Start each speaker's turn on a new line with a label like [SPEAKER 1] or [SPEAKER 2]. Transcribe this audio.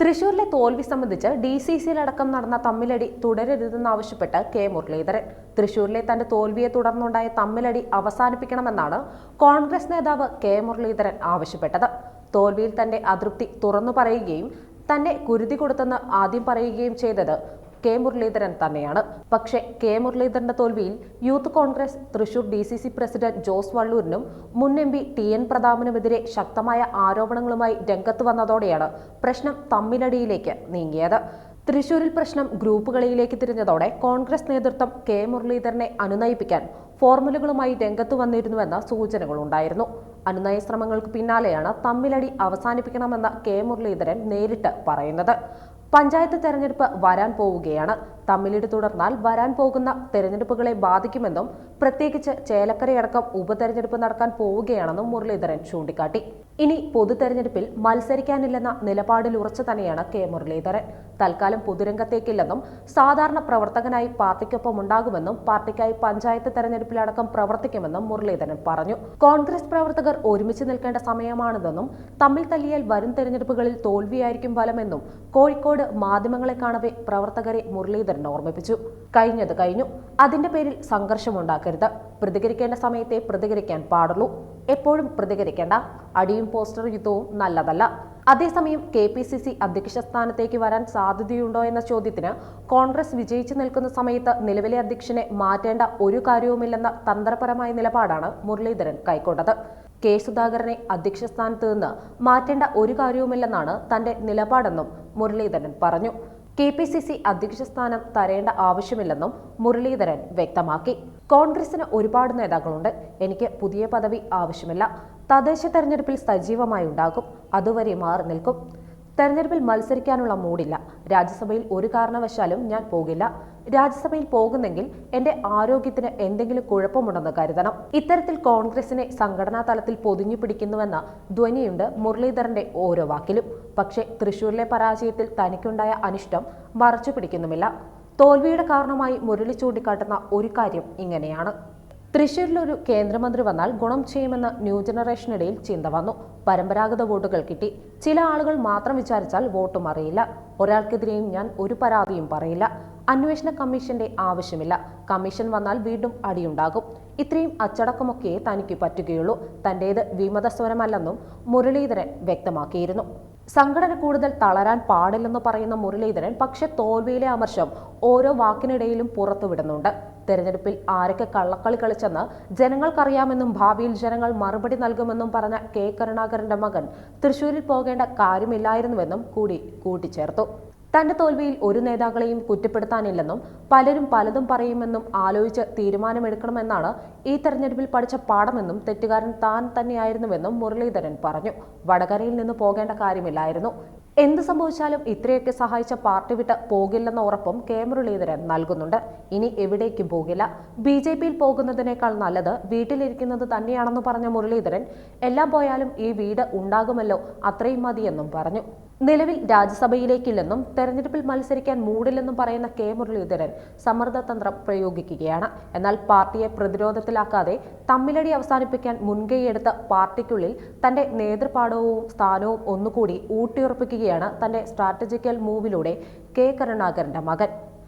[SPEAKER 1] തൃശൂരിലെ തോൽവി സംബന്ധിച്ച് ഡി സി സിയിലടക്കം നടന്ന തമ്മിലടി തുടരരുതെന്നാവശ്യപ്പെട്ട് കെ മുരളീധരൻ. തൃശൂരിലെ തന്റെ തോൽവിയെ തുടർന്നുണ്ടായ തമ്മിലടി അവസാനിപ്പിക്കണമെന്നാണ് കോൺഗ്രസ് നേതാവ് കെ മുരളീധരൻ ആവശ്യപ്പെട്ടത്. തോൽവിയിൽ തന്റെ അതൃപ്തി തുറന്നു പറയുകയും തന്നെ കുരുതി കൊടുത്തെന്ന് ആദ്യം പറയുകയും ചെയ്തത് കെ മുരളീധരൻ തന്നെയാണ്. പക്ഷേ കെ മുരളീധരന്റെ തോൽവിയിൽ youth Congress Thrissur D C C president Jose വള്ളൂരിനും മുൻ എം പി ടി എൻ പ്രതാപനുമെതിരെ ശക്തമായ ആരോപണങ്ങളുമായി രംഗത്ത് വന്നതോടെയാണ് പ്രശ്നം തമ്മിലടിയിലേക്ക് നീങ്ങിയത്. തൃശൂരിൽ പ്രശ്നം ഗ്രൂപ്പുകളിലേക്ക് തിരിഞ്ഞതോടെ കോൺഗ്രസ് നേതൃത്വം കെ മുരളീധരനെ അനുനയിപ്പിക്കാൻ ഫോർമുലകളുമായി രംഗത്ത് വന്നിരുന്നുവെന്ന സൂചനകളുണ്ടായിരുന്നു. അനുനയ ശ്രമങ്ങൾക്ക് പിന്നാലെയാണ് തമ്മിലടി അവസാനിപ്പിക്കണമെന്ന് കെ മുരളീധരൻ നേരിട്ട് പറയുന്നത്. പഞ്ചായത്ത് തെരഞ്ഞെടുപ്പ് വരാൻ പോവുകയാണ്. തമ്മിലിടി തുടർന്നാൽ വരാൻ പോകുന്ന തെരഞ്ഞെടുപ്പുകളെ ബാധിക്കുമെന്നും പ്രത്യേകിച്ച് ചേലക്കരയടക്കം ഉപതെരഞ്ഞെടുപ്പ് നടക്കാൻ പോവുകയാണെന്നും മുരളീധരൻ ചൂണ്ടിക്കാട്ടി. ഇനി പൊതു തെരഞ്ഞെടുപ്പിൽ മത്സരിക്കാനില്ലെന്ന നിലപാടിൽ ഉറച്ചു തന്നെയാണ് കെ മുരളീധരൻ. തൽക്കാലം പൊതുരംഗത്തേക്കില്ലെന്നും സാധാരണ പ്രവർത്തകനായി പാർട്ടിക്കൊപ്പം ഉണ്ടാകുമെന്നും പാർട്ടിക്കായി പഞ്ചായത്ത് തെരഞ്ഞെടുപ്പിലടക്കം പ്രവർത്തിക്കുമെന്നും മുരളീധരൻ പറഞ്ഞു. കോൺഗ്രസ് പ്രവർത്തകർ ഒരുമിച്ച് നിൽക്കേണ്ട സമയമാണിതെന്നും തമ്മിൽ തല്ലിയാൽ വരും തെരഞ്ഞെടുപ്പുകളിൽ തോൽവിയായിരിക്കും ഫലമെന്നും കോഴിക്കോട് മാധ്യമങ്ങളെ കാണവേ പ്രവർത്തകരെ മുരളീധരൻ ഓർമ്മിപ്പിച്ചു. കഴിഞ്ഞത് കഴിഞ്ഞു. അതിന്റെ പേരിൽ സംഘർഷമുണ്ടാക്കരുത് പ്രതികരിക്കേണ്ട സമയത്തെ പ്രതികരിക്കാൻ പാടുള്ളൂ. എപ്പോഴും പ്രതികരിക്കേണ്ട. അടിയും പോസ്റ്റർ യുദ്ധവും നല്ലതല്ല. അതേസമയം കെ പി സി സി അധ്യക്ഷ സ്ഥാനത്തേക്ക് വരാൻ സാധ്യതയുണ്ടോ എന്ന ചോദ്യത്തിന് കോൺഗ്രസ് വിജയിച്ചു നിൽക്കുന്ന സമയത്ത് നിലവിലെ അധ്യക്ഷനെ മാറ്റേണ്ട ഒരു കാര്യവുമില്ലെന്ന തന്ത്രപരമായ നിലപാടാണ് മുരളീധരൻ കൈക്കൊണ്ടത്. കെ സുധാകരനെ അധ്യക്ഷ സ്ഥാനത്ത് നിന്ന് മാറ്റേണ്ട ഒരു കാര്യവുമില്ലെന്നാണ് തന്റെ നിലപാടെന്നും മുരളീധരൻ പറഞ്ഞു. കെ പി സി സി അധ്യക്ഷ സ്ഥാനം തരേണ്ട ആവശ്യമില്ലെന്നും മുരളീധരൻ വ്യക്തമാക്കി. കോൺഗ്രസിന് ഒരുപാട് നേതാക്കളുണ്ട്. എനിക്ക് പുതിയ പദവി ആവശ്യമില്ല. തദ്ദേശ തെരഞ്ഞെടുപ്പിൽ സജീവമായി ഉണ്ടാകും. അതുവരെ മാറി നിൽക്കും. തെരഞ്ഞെടുപ്പിൽ മത്സരിക്കാനുള്ള മൂടില്ല. രാജ്യസഭയിൽ ഒരു കാരണവശാലും ഞാൻ പോകില്ല. രാജ്യസഭയിൽ പോകുന്നെങ്കിൽ എന്റെ ആരോഗ്യത്തിന് എന്തെങ്കിലും കുഴപ്പമുണ്ടെന്ന് കരുതണം. ഇത്തരത്തിൽ കോൺഗ്രസിനെ സംഘടനാ തലത്തിൽ പൊതിഞ്ഞു പിടിക്കുന്നുവെന്ന ധ്വനിയുണ്ട് മുരളീധരന്റെ ഓരോ വാക്കിലും. പക്ഷേ തൃശൂരിലെ പരാജയത്തിൽ തനിക്കുണ്ടായ അനിഷ്ടം മറച്ചു പിടിക്കുന്നുമില്ല. തോൽവിയുടെ കാരണമായി മുരളി ചൂണ്ടിക്കാട്ടുന്ന ഒരു കാര്യം ഇങ്ങനെയാണ്. തൃശൂരിലൊരു കേന്ദ്രമന്ത്രി വന്നാൽ ഗുണം ചെയ്യുമെന്ന ന്യൂ ജനറേഷനിടയിൽ ചിന്ത വന്നു. പരമ്പരാഗത വോട്ടുകൾ കിട്ടി. ചില ആളുകൾ മാത്രം വിചാരിച്ചാൽ വോട്ടും അറിയില്ല. ഒരാൾക്കെതിരെയും ഞാൻ ഒരു പരാതിയും പറയില്ല. അന്വേഷണ കമ്മീഷന്റെ ആവശ്യമില്ല. കമ്മീഷൻ വന്നാൽ വീണ്ടും അടിയുണ്ടാകും. ഇത്രയും അച്ചടക്കമൊക്കെ തനിക്ക് പറ്റുകയുള്ളൂ. തന്റേത് വിമതസ്വരമല്ലെന്നും മുരളീധരൻ വ്യക്തമാക്കിയിരുന്നു. സംഘടന കൂടുതൽ തളരാൻ പാടില്ലെന്ന് പറയുന്ന മുരളീധരൻ പക്ഷെ തോൽവിയിലെ അമർശം ഓരോ വാക്കിനിടയിലും പുറത്തുവിടുന്നുണ്ട്. തെരഞ്ഞെടുപ്പിൽ ആരൊക്കെ കള്ളക്കളി കളിച്ചെന്ന് ജനങ്ങൾക്കറിയാമെന്നും ഭാവിയിൽ ജനങ്ങൾ മറുപടി നൽകുമെന്നും പറഞ്ഞ കെ കരുണാകരന്റെ മകൻ തൃശൂരിൽ പോകേണ്ട കാര്യമില്ലായിരുന്നുവെന്നും കൂടി കൂട്ടിച്ചേർത്തു. തന്റെ തോൽവിയിൽ ഒരു നേതാക്കളെയും കുറ്റപ്പെടുത്താനില്ലെന്നും പലരും പലതും പറയുമെന്നും ആലോചിച്ച് തീരുമാനമെടുക്കണമെന്നാണ് ഈ തെരഞ്ഞെടുപ്പിൽ പഠിച്ച പാഠമെന്നും തെറ്റുകാരൻ താൻ തന്നെയായിരുന്നുവെന്നും മുരളീധരൻ പറഞ്ഞു. വടകരയിൽ നിന്ന് പോകേണ്ട കാര്യമില്ലായിരുന്നു. എന്ത് സംഭവിച്ചാലും ഇത്രയൊക്കെ സഹായിച്ച പാർട്ടി വിട്ട് പോകില്ലെന്ന ഉറപ്പും കെ മുരളീധരൻ നൽകുന്നുണ്ട്. ഇനി എവിടേക്കും പോകില്ല. ബി ജെ പിയിൽ പോകുന്നതിനേക്കാൾ നല്ലത് വീട്ടിലിരിക്കുന്നത് തന്നെയാണെന്ന് പറഞ്ഞ മുരളീധരൻ എല്ലാം പോയാലും ഈ വീട് ഉണ്ടാകുമല്ലോ അത്രയും മതിയെന്നും പറഞ്ഞു. നിലവിൽ രാജ്യസഭയിലേക്കില്ലെന്നും തെരഞ്ഞെടുപ്പിൽ മത്സരിക്കാൻ മൂടില്ലെന്നും പറയുന്ന കെ മുരളീധരൻ സമ്മർദ്ദതന്ത്രം പ്രയോഗിക്കുകയാണ്. എന്നാൽ പാർട്ടിയെ പ്രതിരോധത്തിലാക്കാതെ തമ്മിലടി അവസാനിപ്പിക്കാൻ മുൻകൈയെടുത്ത പാർട്ടിക്കുള്ളിൽ തന്റെ നേതൃപാഠവും സ്ഥാനവും ഒന്നുകൂടി ഊട്ടിയുറപ്പിക്കുകയാണ് തന്റെ സ്ട്രാറ്റജിക്കൽ മൂവിലൂടെ കെ കരുണാകരന്റെ മകൻ.